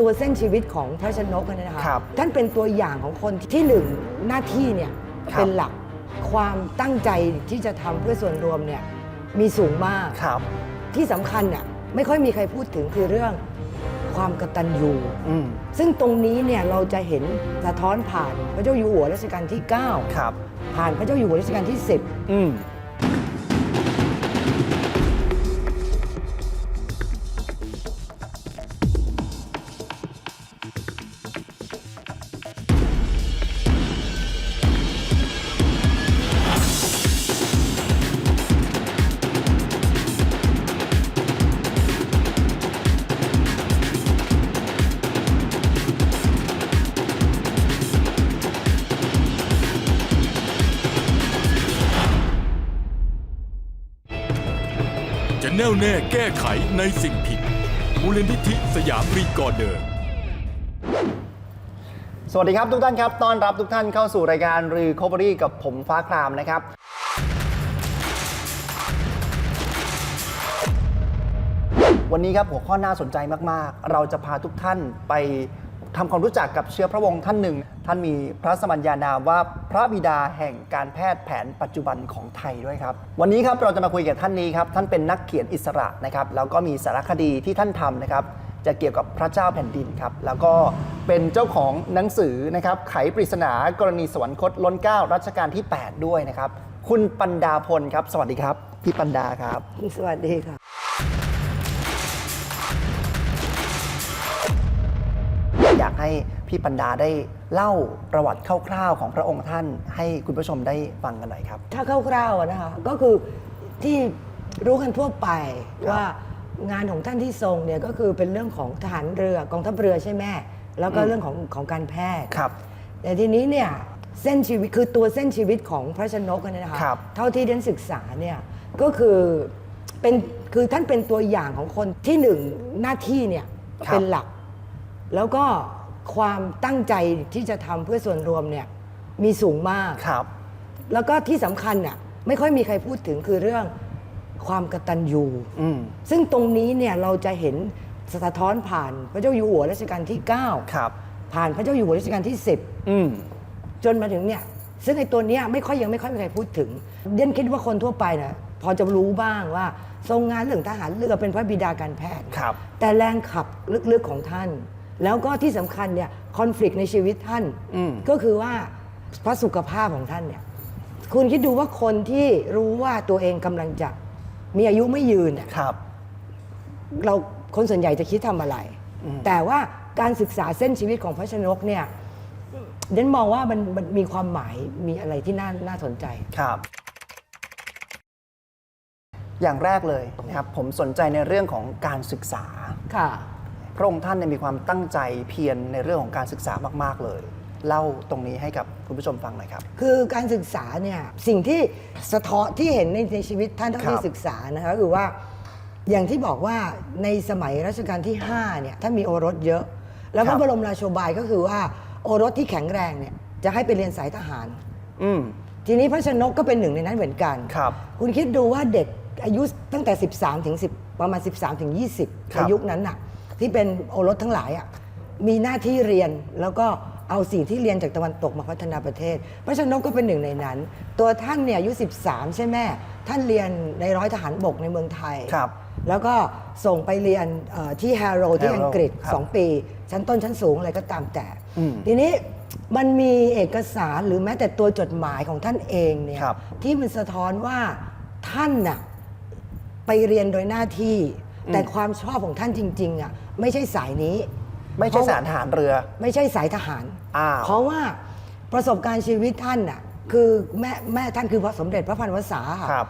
ตัวเส้นชีวิตของพระชนกเนี่ยนะคะครับท่านเป็นตัวอย่างของคนที่หนึ่งหน้าที่เนี่ยครับเป็นหลักความตั้งใจที่จะทำเพื่อส่วนรวมเนี่ยมีสูงมากครับที่สำคัญน่ะไม่ค่อยมีใครพูดถึงคือเรื่องความกตัญญูอืม ซึ่งตรงนี้เนี่ยเราจะเห็นสะท้อนผ่านพระเจ้าอยู่หัวรัชกาลที่ ครับ 9 ผ่านพระเจ้าอยู่หัวรัชกาลที่ 10 อืม แน่วแน่แก้ไขในสิ่งผิด มูลนิธิสยามรีกอร์เดอร์สวัสดีครับทุกท่านครับ ต้อนรับทุกท่านเข้าสู่รายการรีคอ v บ r y กับผมฟ้าครามนะครับ วันนี้ครับหัวข้อน่าสนใจมาก ๆ เราจะพาทุกท่านไป ทำความรู้จักกับเชื้อพระวงศ์ท่านหนึ่ง ท่านมีพระสมัญญานามว่าพระบิดาแห่งการแพทย์แผนปัจจุบันของไทยด้วยครับ วันนี้ครับเราจะมาคุยกับท่านนี้ครับ ท่านเป็นนักเขียนอิสระนะครับแล้วก็มีสารคดีที่ท่านทำนะครับจะเกี่ยวกับพระเจ้าแผ่นดินครับ แล้วก็เป็นเจ้าของหนังสือนะครับ ไขปริศนากรณีสวรรคตล้นเก้ารัชกาลที่ 8 ด้วยนะครับ คุณปันดาพลครับ สวัสดีครับ พี่ปันดาครับ สวัสดีค่ะากให้พี่ปันดาได้เล่าประวัติคร่าวๆของพระองค์ท่าน ให้คุณผู้ชมได้ฟังกันหน่อยครับ ถ้าคร่าวๆอะนะคะก็คือที่รู้กันทั่วไปครับว่างานของท่านที่ทรงเนี่ยก็คือเป็นเรื่องของทหารเรือกองทัพเรือใช่ไหมแล้วก็อืม เรื่องของของการแพทย์ ครับ แต่ทีนี้เนี่ยเส้นชีวิตคือตัวเส้นชีวิตของพระชนกเนี่ยนะคะครับเท่าที่เรียนศึกษาเนี่ยก็คือเป็นคือท่านเป็นตัวอย่างของคนที่หนึ่งหน้าที่เนี่ยครับเป็นหลัก แล้วก็ ความตั้งใจที่จะทำเพื่อส่วนรวมเนี่ยมีสูงมาก ครับ แล้วก็ที่สำคัญน่ะไม่ค่อยมีใครพูดถึงคือเรื่องความกตัญญูอืมซึ่งตรงนี้เนี่ยเราจะเห็นสะท้อนผ่านพระเจ้าอยู่หัวรัชกาลที่ 9 ครับ ผ่านพระเจ้าอยู่หัวรัชกาลที่ อืม 10 จนมาถึงเนี่ยซึ่งไอ้ตัวเนี้ยไม่ค่อยยังไม่ค่อยมีใครพูดถึงเด่นคิดว่าคนทั่วไปนะพอจะรู้บ้างว่า ทรงงานเรื่องทหารเรือเป็นพระบิดาการแพทย์ ครับ แต่แรงขับลึกๆของท่าน แล้วก็ที่สำคัญเนี่ยคอน FLICT ในชีวิตท่านอืม ก็คือว่าพระสุขภาพของท่านเนี่ยคุณคิดดูว่าคนที่รู้ว่าตัวเองกำลังจะมีอายุไม่ยืนเนี่ยครับ เราคนส่วนใหญ่จะคิดทำอะไร อืม แต่ว่าการศึกษาเส้นชีวิตของพระชนกเนี่ยเดนมองว่ามันมันมีความหมายมีอะไรที่น่าน่าสนใจ ครับ อย่างแรกเลยนะครับผมสนใจในเรื่องของการศึกษา ค่ะ พระองค์ท่านเนี่ยมีความตั้งใจเพียรในเรื่องของการศึกษามากๆเลย เล่าตรงนี้ให้กับคุณผู้ชมฟังหน่อยครับ คือการศึกษาเนี่ยสิ่งที่สะท้อนที่เห็นในในชีวิตท่านเท่าครับที่ศึกษานะคะก็คือว่าอย่างที่บอกว่าในสมัยรัชกาลที่5เนี่ยท่านมีโอรสเยอะ แล้วพระบรมราโชบายก็คือว่าโอรสที่แข็งแรงเนี่ยจะให้ไปเรียนสายทหาร อืมทีนี้พระชนกก็เป็นหนึ่งในนั้นเหมือนกันครับ คุณคิดดูว่าเด็กอายุตั้งแต่ 13 ถึง 10 ประมาณ 13 ถึง 20ครับในยุคนั้นน่ะ ที่เป็นโอรสทั้งหลายอะมีหน้าที่เรียนแล้วก็เอาสิ่งที่เรียนจากตะวันตกมาพัฒนาประเทศพระชนกก็เป็นหนึ่งในนั้น ตัวท่านเนี่ยอายุ 13 ใช่ไหมท่านเรียนในร้อยทหารบกในเมืองไทยครับ แล้วก็ส่งไปเรียนเอ่อที่แฮร์โรที่ Harrow อังกฤษครับ2ปี ชั้นต้นชั้นสูงอะไรก็ตามแต่อืมทีนี้มันมีเอกสารหรือแม้แต่ตัวจดหมายของท่านเองเนี่ยครับที่มันสะท้อนว่าท่านน่ะไปเรียนโดยหน้าที่ แต่ความชอบของท่านจริงๆอะ ไม่ใช่สายนี้ ไม่ใช่สารทหารเรือ ไม่ใช่สายทหาร อ้าว เพราะว่าประสบการณ์ชีวิตท่านน่ะคือแม่แม่ท่านคือพระสมเด็จพระพันวษาค่ะครับ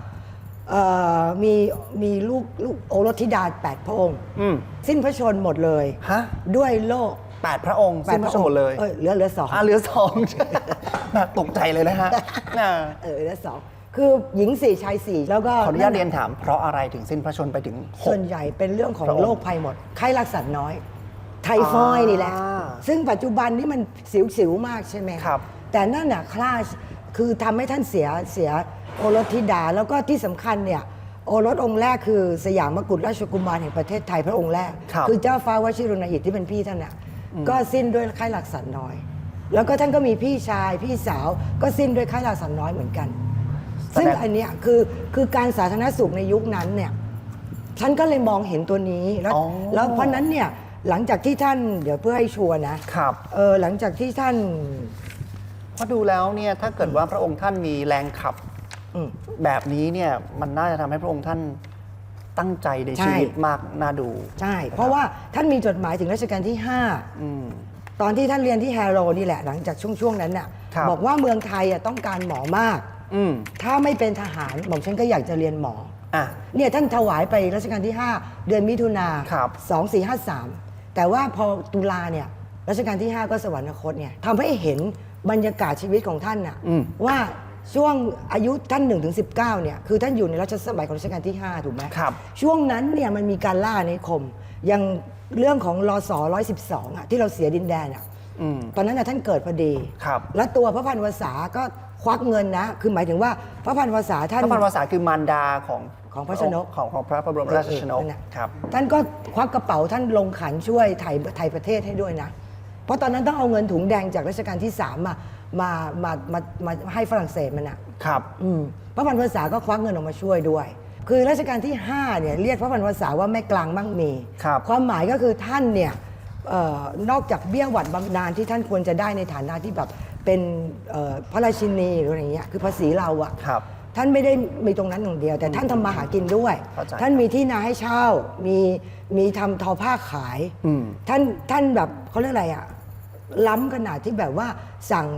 เอ่อมีมีลูกลูกโอรสธิดาแปดพระองค์ อืม สิ้นพระชนหมดเลยฮะ ด้วยโรคแปดพระองค์สิ้นพระชนม์หมดเลยเออเหลือเหลือสอง อ่าเหลือสอง น่าตกใจเลยนะฮะน่า เออเหลือสอง คือหญิงสี่ชายสี่แล้วก็ขออนุญาตเรียนถาม เพราะอะไรถึงสิ้นพระชนม์ไปถึงหส่ก วนใหญ่เป็นเรื่องของพระองค์โรคภัยหมด ไข้รักสัตว์น้อย ไทฟอยด์นี่แหละ อ่าซึ่งปัจจุบันนี้มันสิวๆ มากใช่ไหมครับแต่นั่นน่ะคลาสคือทำให้ท่านเสียเสียโอรสธิดา แล้วก็ที่สำคัญเนี่ย โอรสองค์แรกคือสยามมกุฎราชกุมารแห่งประเทศไทยพระองค์แรกครับอเจ้าฟ้าวชิรุณหิตที่เป็นพี่ท่านน่ะก็สิ้นด้วยค่ายหลักสันน้อย แล้วก็ท่านก็มีพี่ชายพี่สาวก็สิ้นด้วยค่ายหลักสันน้อยเหมือนกัน ซึ่งอันเนี้ยคือคือการสาธารณสุขในยุคนั้นเนี่ยฉันก็เลยมองเห็นตัวนี้แล้วอ๋อ แล้วเพราะนั้นเนี่ยหลังจากที่ท่านเดี๋ยวเพื่อให้ชัวร์นะครับ เออหลังจากที่ท่าน เพราะดูแล้วเนี่ยถ้าเกิดว่าพระองค์ท่านมีแรงขับ อืม แบบนี้เนี่ยมันน่าจะทำให้พระองค์ท่านตั้งใจในใช่ ชีวิตมากน่าดู ใช่ เพราะว่าท่านมีจดหมายถึงรัชกาลที่ อืม 5 ตอนที่ท่านเรียนที่แฮโรนี่แหละหลังจากช่วงช่วงๆนั้นน่ะครับ บอกว่าเมืองไทยอะต้องการหมอมาก อืมถ้าไม่เป็นทหารหม่อมฉันก็อยากจะเรียนหมอ อะ เนี่ยท่านถวายไปรัชกาลที่ 5 เดือนมิถุนาครับ2453แต่ว่าพอตุลาเนี่ยรัชกาลที่ 5 ก็สวรรคตเนี่ยทำให้เห็นบรรยากาศชีวิตของท่านน่ะอืมว่าช่วงอายุท่าน1ถึง19เนี่ยคือท่านอยู่ในรัชสมัยของรัชกาลที่ 5 ถูกไหมครับ ช่วงนั้นเนี่ยมันมีการล่าอาณานิคมอย่างเรื่องของรอสอ112อะที่เราเสียดินแดนอะอืม ตอนนั้นน่ะท่านเกิดพอดี ครับ และตัวพระพันวษาก็ ควักเงินนะ คือหมายถึงว่าพระพันวษาท่าน พระพันวษาคือมารดาของของพระชนก ของของพระบรมราชชนกเออนั่นน่ะครับ ท่านก็ควักกระเป๋าท่านลงขันช่วยไทยไทยประเทศให้ด้วยนะ เพราะตอนนั้นต้องเอาเงินถุงแดงจากรัชกาลที่สามมามามามามาให้ฝรั่งเศสมันอะครับ อืมพระพันวษาก็ควักเงินออกมาช่วยด้วย คือรัชกาลที่5เนี่ยเรียกพระพันวษาว่าแม่กลางมั่งมี ครับ ความหมายก็คือท่านเนี่ยเออนอกจากเบี้ยหวัดบำนาญที่ท่านควรจะได้ในฐานะที่แบบ เป็นเอ่อพระราชินีหรืออะไรเงี้ยคือภาษีเราอะครับ ท่านไม่ได้มีตรงนั้นอย่างเดียว แต่ท่านทำมาหากินด้วย เข้าใจท่านมีที่นาให้เช่า มีมีทำทอผ้าขายอืม ท่านท่านแบบเขาเรียกอะไรอะล้ำขนาดที่แบบว่าสั่ง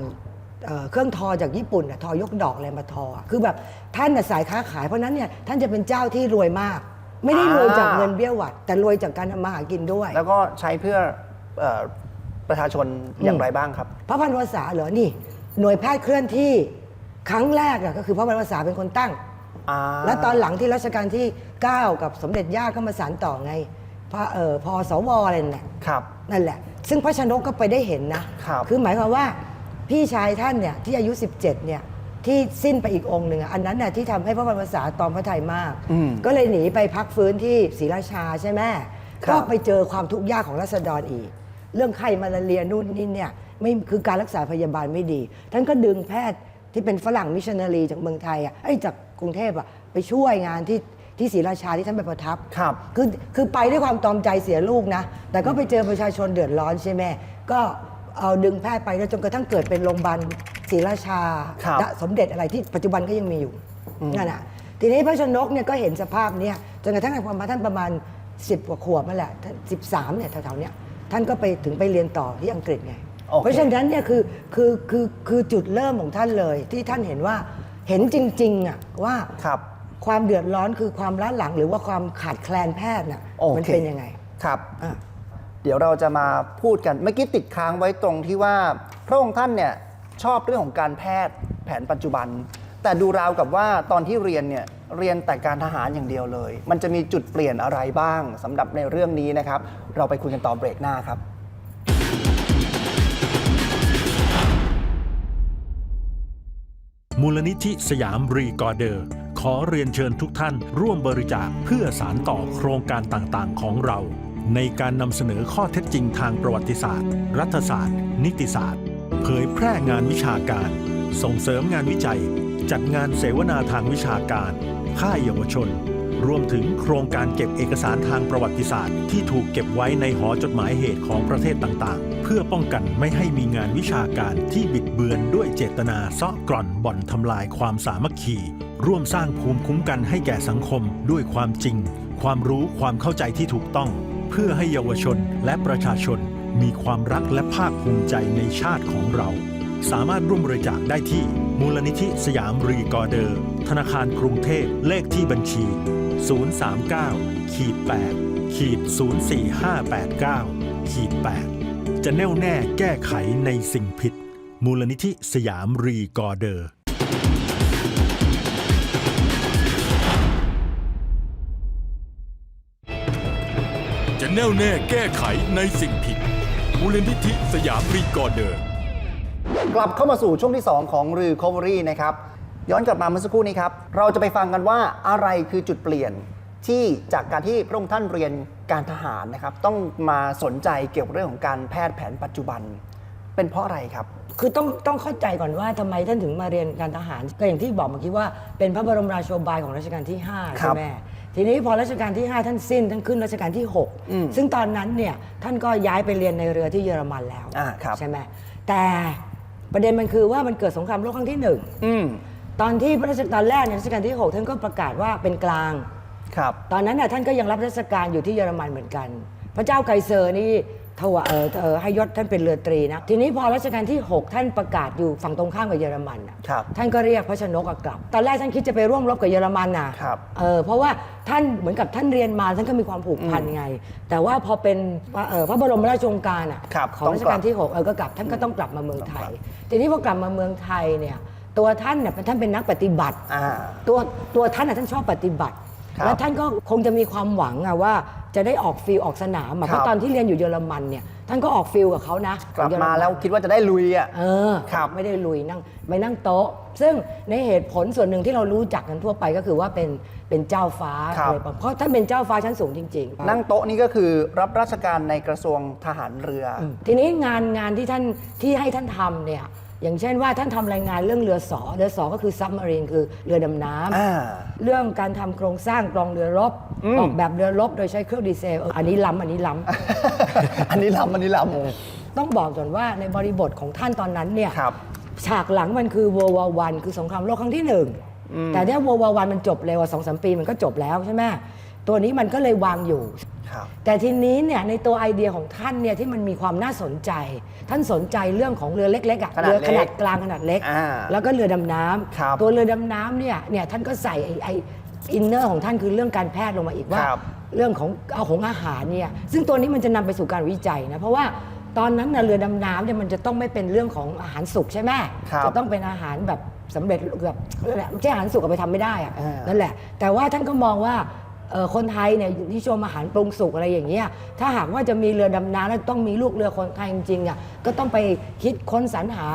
เอ่อเครื่องทอจากญี่ปุ่นอะทอยกดอกอะไรมาทออะคือแบบท่านน่ะสายค้าขายเพราะฉะนั้นเนี่ยท่านจะเป็นเจ้าที่รวยมาก ไม่ได้รวยจากเงินเบี้ยหวัด แต่รวยจากการทำมาหากินด้วย แล้วก็ใช้เพื่อเอ่อ ประชาชนอย่างไรบ้างครับ พระพันวษาเหรอนี่ หน่วยแพทย์เคลื่อนที่ครั้งแรกอะก็คือพระพันวษาเป็นคนตั้ง อ่าแล้วตอนหลังที่รัชกาลที่ 9 กับสมเด็จย่าก็มาสานต่อไงพระเอ่อพอสวอะไรนั่นแหละครับ นั่นแหละ ซึ่งพระชนกก็ไปได้เห็นนะครับ อหมายความว่าพี่ชายท่านเนี่ยที่อายุ 17เนี่ยที่สิ้นไปอีกองค์หนึ่งอะอันนั้นน่ะที่ทำให้พระบรมศาตอมพระทัยมาก อืมก็เลยหนีไปพักฟื้นที่ศรีราชาใช่ไหมครับ ก็ไปเจอความทุกข์ยากของรัษฎรอีก เรื่องไข้มาลาเรียนู่นนี่เนี่ยไม่คือการรักษาพยาบาลไม่ดี ท่านก็ดึงแพทย์ที่เป็นฝรั่งมิชชันนารีจากเมืองไทยอะไอ้ยจากกรุงเทพอะไปช่วยงานที่ที่ศรีราชาที่ท่านไปประทับครับ คือคือไปด้วยความตอมใจเสียลูกนะ แต่ก็ไปเจอประชาชนเดือดร้อนใช่ไหมก็เอาดึงแพทย์ไปแล้วจนกระทั่งเกิดเป็นโรงพยาบาลศรีราชาครับสมเด็จอะไรที่ปัจจุบันก็ยังมีอยู่นั่นแหะทีนี้พระชนกเนี่ยก็เห็นสภาพเนี้ยจนกระทั่งประมาณท่านประมาณ 10กว่าขวบนั่นแหละสิบสามเนี่ยแถวๆเนี้ย ท่านก็ไปถึงไปเรียนต่อที่อังกฤษไง โอเค เพราะฉะนั้นเนี่ยคือคือคือคือจุดเริ่มของท่านเลย ที่ท่านเห็นว่าเห็นจริงๆอะว่าครับ ความเดือดร้อนคือความล้าหลังหรือว่าความขาดแคลนแพทย์น่ะโอเค มันเป็นยังไงครับ อะ เดี๋ยวเราจะมาพูดกันเมื่อกี้ติดค้างไว้ตรงที่ว่า พระองค์ท่านเนี่ยชอบเรื่องของการแพทย์แผนปัจจุบัน แต่ดูราวกับว่าตอนที่เรียนเนี่ยเรียนแต่การทหารอย่างเดียวเลย มันจะมีจุดเปลี่ยนอะไรบ้างสำหรับในเรื่องนี้นะครับ เราไปคุยกันต่อเบรกหน้าครับมูลนิธิสยามรีกอร์เดอร์ ขอเรียนเชิญทุกท่านร่วมบริจาคเพื่อสารต่อโครงการต่างๆ ของเรา ในการนำเสนอข้อเท็จจริงทางประวัติศาสตร์ รัฐศาสตร์ นิติศาสตร์ เผยแพร่งานวิชาการ ส่งเสริมงานวิจัย จัดงานเสวนาทางวิชาการ ค่ายเยาวชน รวมถึงโครงการเก็บเอกสารทางประวัติศาสตร์ ที่ถูกเก็บไว้ในหอจดหมายเหตุของประเทศต่างๆ เพื่อป้องกันไม่ให้มีงานวิชาการที่บิดเบือนด้วยเจตนาซาะกร่อนบ่อนทำลายความสามัคคี ร่วมสร้างภูมิคุ้มกันให้แก่สังคมด้วยความจริง ความรู้ความเข้าใจที่ถูกต้อง เพื่อให้เยาวชนและประชาชนมีความรักและภาคภูมิใจในชาติของเรา สามารถร่วมบริจาคได้ที่ มูลนิธิสยามรีกอร์เดอร์ ธนาคารกรุงเทพเลขที่บัญชี 039ขีด8ขีด04589ขีด8จะแน่วแน่แก้ไขในสิ่งผิด มูลนิธิสยามรีกอร์เดอร์จะแน่วแน่แก้ไขในสิ่งผิด มูลนิธิสยามรีกอร์เดอร์ กลับเข้ามาสู่ช่วงที่ 2 ของรี c o v e r y นะครับ ย้อนกลับมาเมื่อสักครู่นี้ครับ เราจะไปฟังกันว่าอะไรคือจุดเปลี่ยนที่จากการที่พระองค์ท่านเรียนการทหารนะครับ ต้องมาสนใจเกี่ยวกับเรื่องของการแพทย์แผนปัจจุบัน เป็นเพราะอะไรครับ คือต้องต้องเข้าใจก่อนว่าทำไมท่านถึงมาเรียนการทหาร ก็อย่างที่บอกเมื่อกี้ว่าเป็นพระบรมราโชบายของรัชกาลที่5ครัใช่บไหมทีนี้พอรัชกาลที่ 5 ท่านสิ้นท่านขึ้นรัชกาลที่ อืม6 ซึ่งตอนนั้นเนี่ยท่านก็ย้ายไปเรียนในเรือที่เยอรมันแล้วอ่าครับ ใช่ไหมแต่ ประเด็นมันคือว่ามันเกิดสงครามโลกครั้งที่หนึ่งอืมตอนที่พระราชตอนแรกในรัชกาลที่ 6 ท่านก็ประกาศว่าเป็นกลาง ครับ ตอนนั้นน่ะท่านก็ยังรับราชการอยู่ที่เยอรมันเหมือนกัน พระเจ้าไกเซอร์นี่ ถวายเออเออให้ยศท่านเป็นเรือตรีนะ ทีนี้พอรัชกาลที่ 6 ท่านประกาศอยู่ฝั่งตรงข้ามกับเยอรมันน่ะครับท่านก็เรียกพระชนกอะกลับ ตอนแรกท่านคิดจะไปร่วมรบกับเยอรมันนะครับ เออเพราะว่าท่านเหมือนกับท่านเรียนมาท่านก็มีความผูกพันไง แต่ว่าพอเป็นพระเอ่อพระบรมราชโองการอะครับของต้องรัชกลักาบลที่6เออก็กลับท่านก็ต้องกลับมาเมืองไทย ทีนี้พอกลับมาเมืองไทยเนี่ยตัวท่านเนี่ยท่านเป็นนักปฏิบัติ อ่า ตัวตัวท่านน่ะท่านชอบปฏิบัติ ครับแล้วท่านก็คงจะมีความหวังอะว่าจะได้ออกฟิลออกสนามอะครับเพราะตอนที่เรียนอยู่เยอรมันเนี่ยท่านก็ออกฟิลกับเขานะกลับเยอรมานแล้วคิดว่าจะได้ลุยอะ เออครับไม่ได้ลุยนั่งไปนั่งโต๊ะ ซึ่งในเหตุผลส่วนหนึ่งที่เรารู้จักกันทั่วไปก็คือว่าเป็นเป็นเจ้าฟ้าครับ อะไรประมาณเพราะท่านเป็นเจ้าฟ้าชั้นสูงจริงๆ นั่งโต๊ะนี่ก็คือรับราชการในกระทรวงทหารเรืออ ทีนี้งานงานที่ท่านที่ให้ท่านทำเนี่ย อย่างเช่นว่าท่านทำรายงานเรื่องเรือสอเรือสอก็คือซับมารีนคือเรือดำน้ำอ่าเรื่องการทำโครงสร้างกรองเรือรบอืม ออกแบบเรือรบโดยใช้เครื่องดีเซลเอออันนี้ล้ำอันนี้ล้ำ อันนี้ล้ำอันนี้ล้ต้องบอกก่อนว่าในบริบทของท่านตอนนั้นเนี่ยครับฉากหลังมันคือ World War One คือสงครามโลกครั้งที่หนึ่งแต่เนี่ย World War One มันจบเร็วสองสามปีมันก็จบแล้วใช่ไหมตัวนี้มันก็เลยวางอยู่ำ ครับแต่ทีนี้เนี่ยในตัวไอเดียของท่านเนี่ยที่มันมีความน่าสนใจ ท่านสนใจเรื่องของเรือเล็กๆอะขนาดเรือเล็กขนาดกลางขนาดเล็ก อ่าแล้วก็เรือดำน้ำครับตัวเรือดำน้ำเนี่ยเนี่ยท่านก็ใส่ไอไออินเนอร์ของท่านคือเรื่องการแพทย์ลงมาอีกว่า ครับ เรื่องของเอาของอาหารเนี่ยซึ่งตัวนี้มันจะนำไปสู่การวิจัยนะเพราะว่าตอนนั้นนะเรือดำน้ำเนี่ยมันจะต้องไม่เป็นเรื่องของอาหารสุกใช่ไหมครับจะต้องเป็นอาหารแบบสำเร็จแบบเขาเรียกอะไรไม่ใช่อาหารสุกเอาไปทำไม่ได้อะอ่านั่นั่นแหละ แต่ว่าท่านก็มองว่าเอ่อ คนไทยเนี่ยนิยมอาหารปรุงสุกอะไรอย่างเงี้ยถ้าหากว่าจะมีเรือดำน้ำแล้วต้องมีลูกเรือคนไทยจริงๆอะก็ต้องไปคิดค้นสรรหา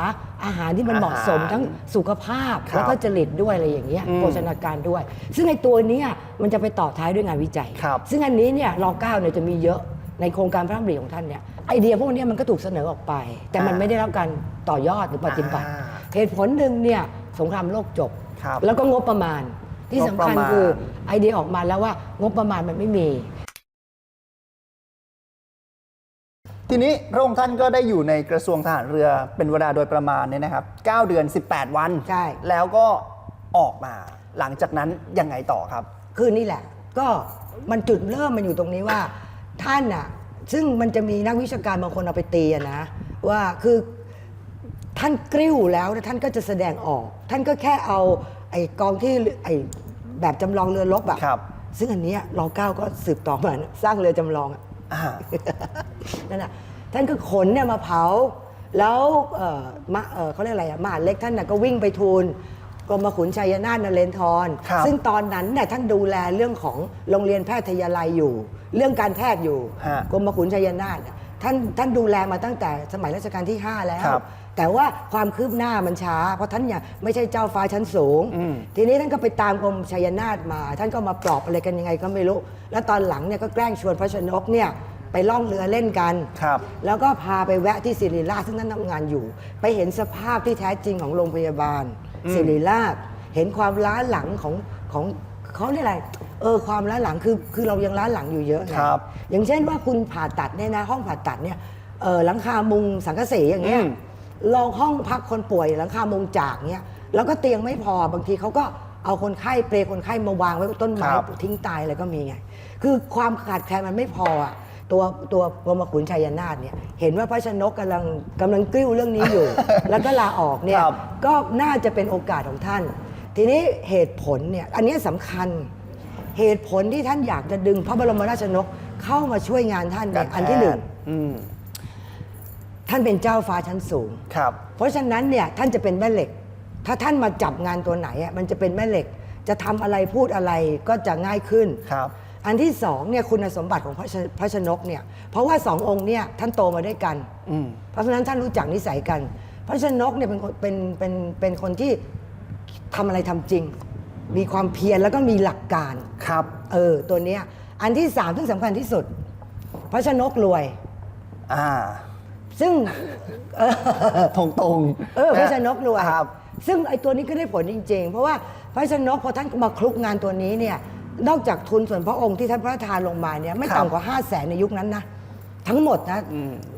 อาหารที่มันเหมาะสมอาหารทั้งสุขภาพครับแล้วก็จริตด้วยอะไรอย่างเงี้ยอืมโภชนาการด้วย ซึ่งในตัวเนี้ยมันจะไปต่อท้ายด้วยงานวิจัย ครับซึ่งอันนี้เนี่ยรอเก้าเนี่ยจะมีเยอะในโครงการพระราชดำริของท่านเนี่ยไอเดียพวกเนี้ยมันก็ถูกเสนอออกไป แต่มันอ่า ไม่ได้รับการต่อยอดหรือปฏิบัติ อ่า เหตุผลหนึ่งเนี่ยสงครามโลกจบ ครับแล้วก็งบประมาณ ที่สำคัญงบประมาณคือไอเดียออกมาแล้วว่างบประมาณมันไม่มี ทีนี้พระองค์ท่านก็ได้อยู่ในกระทรวงทหารเรือเป็นเวลาโดยประมาณเนี่ยนะครับ 9 เดือน 18 วัน ใช่ แล้วก็ออกมา หลังจากนั้นยังไงต่อครับ คือนี่แหละ ก็มันจุดเริ่มมันอยู่ตรงนี้ว่า ท่านอะ ซึ่งมันจะมีนักวิชาการบางคนเอาไปตีอะนะ ว่าคือท่านกริ้วแล้วนะท่านก็จะแสดงออก ท่านก็แค่เอาไอ้กองที่ไอ้ แบบจำลองเรือรบอะครับ ซึ่งอันเนี้ยรอเก้าก็สืบต่อมานะสร้างเรือจำลองอะ อ่า นั่นน่ะท่านก็ขนเนี่ยมาเผา แล้วเอ่อมาเอ่อเขาเรียกอะไรอะมหาดเล็กท่านน่ะก็วิ่งไปทูลกรมขุนชัยนาถนเรนทร ครับซึ่งตอนนั้นเนี่ยท่านดูแลเรื่องของโรงเรียนแพทยาลัยอยู่ เรื่องการแพทย์อยู่ฮะ กรมขุนชัยนาถน่ะ ท่านท่านดูแลมาตั้งแต่สมัยรัชกาลที่ 5 แล้ว ครับแต่ว่าความคืบหน้ามันช้า เพราะท่านเนี่ยไม่ใช่เจ้าฟ้าชั้นสูง อืม ทีนี้ท่านก็ไปตามกรมชัยนาทมา ท่านก็มาปลอบอะไรกันยังไงก็ไม่รู้ แล้วตอนหลังเนี่ยก็แกล้งชวนพระชนกเนี่ยไปล่องเรือเล่นกัน ครับ แล้วก็พาไปแวะที่ศิริราชซึ่งท่านทำงานอยู่ ไปเห็นสภาพที่แท้จริงของโรงพยาบาลศิริราช เห็นความล้าหลังของของ เขาเรียกอะไรเออความล้าหลังคือคือเรายังล้าหลังอยู่เยอะไงครับ อย่างเช่นว่าคุณผ่าตัดเนี่ยนะห้องผ่าตัดเนี่ยเออหลังคามุงสังกะสีอย่างเงี้ย อืม ลองห้องพักคนป่วยหลังคามุงจากเนี้ยแล้วก็เตียงไม่พอบางทีเขาก็เอาคนไข้เปลคนไข้มาวางไว้บนต้นไม้ครับทิ้งตายอะไรก็มีไง คือความขาดแคลนมันไม่พออะตัวตัวกรมขุนชัยนาทเนี่ยเห็นว่าพระชนกกำลังกำลังกลิ้วเรื่องนี้อยู่ แล้วก็ลาออกเนี่ยครับก็น่าจะเป็นโอกาสของท่าน ทีนี้เหตุผลเนี่ยอันเนี้ยสำคัญเหตุผลที่ท่านอยากจะดึงพระบรมราชชนกเข้ามาช่วยงานท่านเนี่ยอันที่หนึ่งอืมท่านเป็นเจ้าฟ้าชั้นสูง ครับ เพราะฉะนั้นเนี่ยท่านจะเป็นแม่เหล็ก ถ้าท่านมาจับงานตัวไหนอะมันจะเป็นแม่เหล็ก จะทำอะไรพูดอะไรก็จะง่ายขึ้น ครับ อันที่สองเนี่ยคุณสมบัติของพระชพระชนกเนี่ยเพราะว่าสององค์เนี่ยท่านโตมาด้วยกัน อืม เพราะฉะนั้นท่านรู้จักนิสัยกัน พระชนกเนี่ยเป็นคนเป็นเป็นเป็นคนที่ ทำอะไรทำจริง มีความเพียรแล้วก็มีหลักการครับ เออตัวเนี้ยอันที่สามซึ่งสำคัญที่สุดพระชนกรวย อ่า ซึ่งตรงตรงเออพระชนกรวยครับ ซึ่งไอ้ตัวนี้ก็ได้ผลจริง ๆ เพราะว่าพระชนกพอท่านมาคลุกงานตัวนี้เนี่ย นอกจากทุนส่วนพระองค์ที่ท่านพระทานลงมาเนี่ยไม่ต่ำกว่า5 0 0แสนในยุคนั้นนะทั้งหมดนะ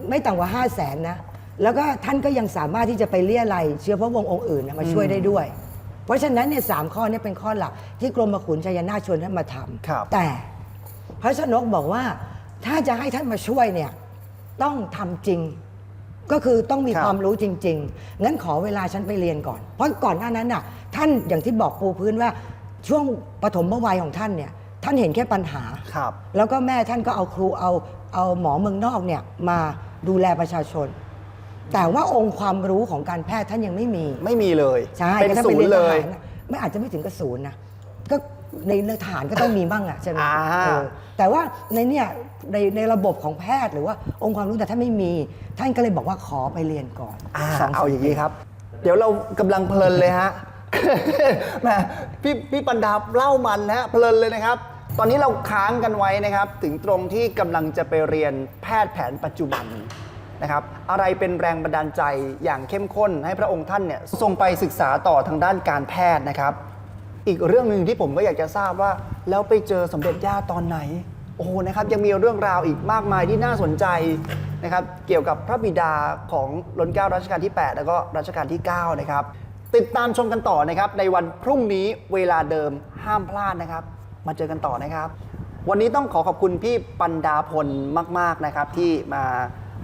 ไม่ต่ำกว่า5 0 0แสนนะแล้วก็ท่านก็ยังสามารถที่จะไปเลี่ยไรยเชื้อพระวงศ์องค์อื่นน่ะมาช่วยได้ด้วย เพราะฉะนั้นเนี่ยสามข้อเนี้เป็นข้อหลักที่กรมขุนชัยนาถชวนท่านมาทำครับแต่พระชนกบอกว่าถ้าจะให้ท่านมาช่วยเนี่ยต้องทำจริง ก็คือต้องมีครับ ความรู้จริง ๆ งั้นขอเวลาฉันไปเรียนก่อน เพราะก่อนหน้านั้นน่ะท่านอย่างที่บอกปูพื้นว่าช่วงปฐมวัยของท่านเนี่ยท่านเห็นแค่ปัญหา ครับ แล้วก็แม่ท่านก็เอาครูเอาเอาหมอเมืองนอกเนี่ยมาดูแลประชาชน แต่ว่าองค์ความรู้ของการแพทย์ท่านยังไม่มี ไม่มีเลย ใช่เป็นก็ถ้าศูไปนเรียย์นเลทหายรน่ะไม่อาจจะไม่ถึงกับศูนย์นะก็ในในทหารก็ต้องมีบ้างอะใช่ไหมอ่า เออแต่ว่าในเนี่ยในในระบบของแพทย์หรือว่าองค์ความรู้แต่ท่านไม่มี ท่านก็เลยบอกว่าขอไปเรียนก่อนอ่าสองเอาอย่างนี้ครับ เดี๋ยวเรากำลังเพลินเลยฮะ แหมพี่พี่ปันดาเล่ามันนะฮะเพลินเลยนะครับ ตอนนี้เราค้างกันไว้นะครับ ถึงตรงที่กำลังจะไปเรียนแพทย์แผนปัจจุบัน นะครับอะไรเป็นแรงบันดาลใจอย่างเข้มข้นให้พระองค์ท่านเนี่ยทรงไปศึกษาต่อทางด้านการแพทย์นะครับ อีกเรื่องหนึ่งที่ผมก็อยากจะทราบว่า แล้วไปเจอสมเด็จย่าตอนไหน โอ้โหนะครับยังมีเรื่องราวอีกมากมายที่น่าสนใจนะครับเกี่ยวกับพระบิดาของรัชกาลรัชกาลที่ 8 แล้วก็รัชกาลที่ 9 นะครับ ติดตามชมกันต่อนะครับ ในวันพรุ่งนี้เวลาเดิมห้ามพลาดนะครับ มาเจอกันต่อนะครับ วันนี้ต้องขอขอบคุณพี่ปันดาพลมาก ๆนะครับที่มา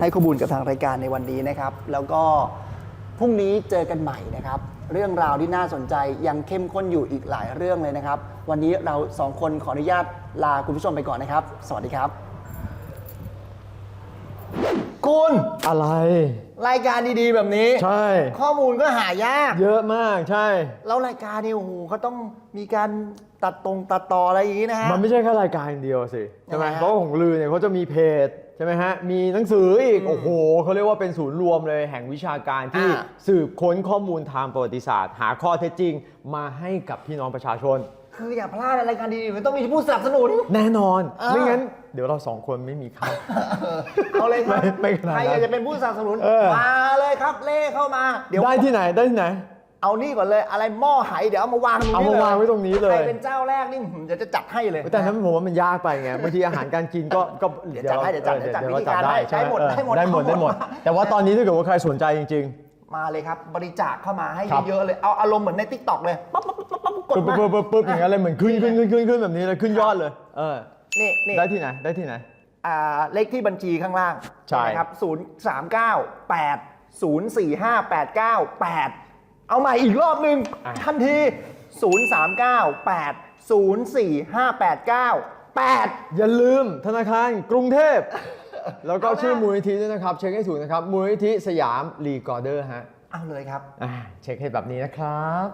ให้ข้อมูลกับทางรายการในวันนี้นะครับ แล้วก็พรุ่งนี้เจอกันใหม่นะครับ เรื่องราวที่น่าสนใจยังเข้มข้นอยู่อีกหลายเรื่องเลยนะครับ วันนี้เราสองคนขออนุญาตลาคุณผู้ชมไปก่อนนะครับ สวัสดีครับ คุณอะไร รายการดีๆแบบนี้ ใช่ ข้อมูลก็หายาก เยอะมากใช่ แล้วรายการนี่โอ้โหเขาต้องมีการ ตัดตรงตัดต่ออะไรอย่างนี้นะฮะ มันไม่ใช่แค่รายการอย่างเดียวสิใช่ไหมยังไงฮะ เพราะของลือเนี่ยเขาจะมีเพจใช่ไหมฮะมีหนังสืออีกโอ้โหเขาเรียกว่าเป็นศูนย์รวมเลยแห่งวิชาการที่อ่าสืบค้นข้อมูลทางประวัติศาสตร์ หาข้อเท็จจริง มาให้กับพี่น้องประชาชน คืออย่าพลาดรายการดีๆมันต้องมีผู้สนับสนุน แน่นอนเออ ไม่งั้น เดี๋ยวเราสองคนไม่มีข้าว เอาเลยครับไม่ไม่ขนาดนั้นใครอยากจะเป็นผู้สนับสนุนเออ มาเลยครับเล่เข้ามา เดี๋ยวได้ที่ไหนได้ที่ไหน เอานี่ก่อนเลยอะไรหม้อไหเดี๋ยวเอามาวางตรงนี้เอามาวางไว้ตรงนี้เลย ใครเป็นเจ้าแรกนี่ผมจะจะจัดให้เลยแต่นั้นผมว่ามันยากไปไงบางทีอาหารการกินก็ก็เดี๋ยวจัดให้เดี๋ยวจัดออเดี๋ยวจัดเดี๋ยววิธีการได้ให้ใช่ไหมได้หมดเออได้หมดได้หมดเอาหมดได้หมด แต่ว่าตอนนี้ถ้าเกิดว่าใครสนใจจริงมาเลยครับ บริจาคเข้ามาให้ครับเยอะๆเลย เอาอารมณ์เหมือนในทิกตอกเลยปั๊บปั๊บปั๊บปั๊บๆกดปึ๊บมาปึ๊บปึ๊บปึ๊บอย่างเงี้ยเลยเหมือนขึ้นขึ้นขึ้นขึ้นขึ้นแบบนี้เลยขึ้นยอดเลย เออนี่นี่ได้ที่ไหนได้ที่ไหนอ่าเลขที่บัญชีข้างล่างใช่นะครับศูนย์สามเก้าแปดศูนย์สี่ห้าแปดเก้าแปด เอาใหม่อีกรอบหนึ่งทันทีศูนย์สามเก้าแปดศูนย์สี่ห้าแปดเก้าแปดอย่าลืมธนาคารกรุงเทพ แล้วก็ชื่อมูลนิธิด้วยนะครับ เช็คให้ถูกนะครับ มูลนิธิสยามรีกอร์เดอร์ฮะเอาเลยครับ อ่าเช็คให้แบบนี้นะครับ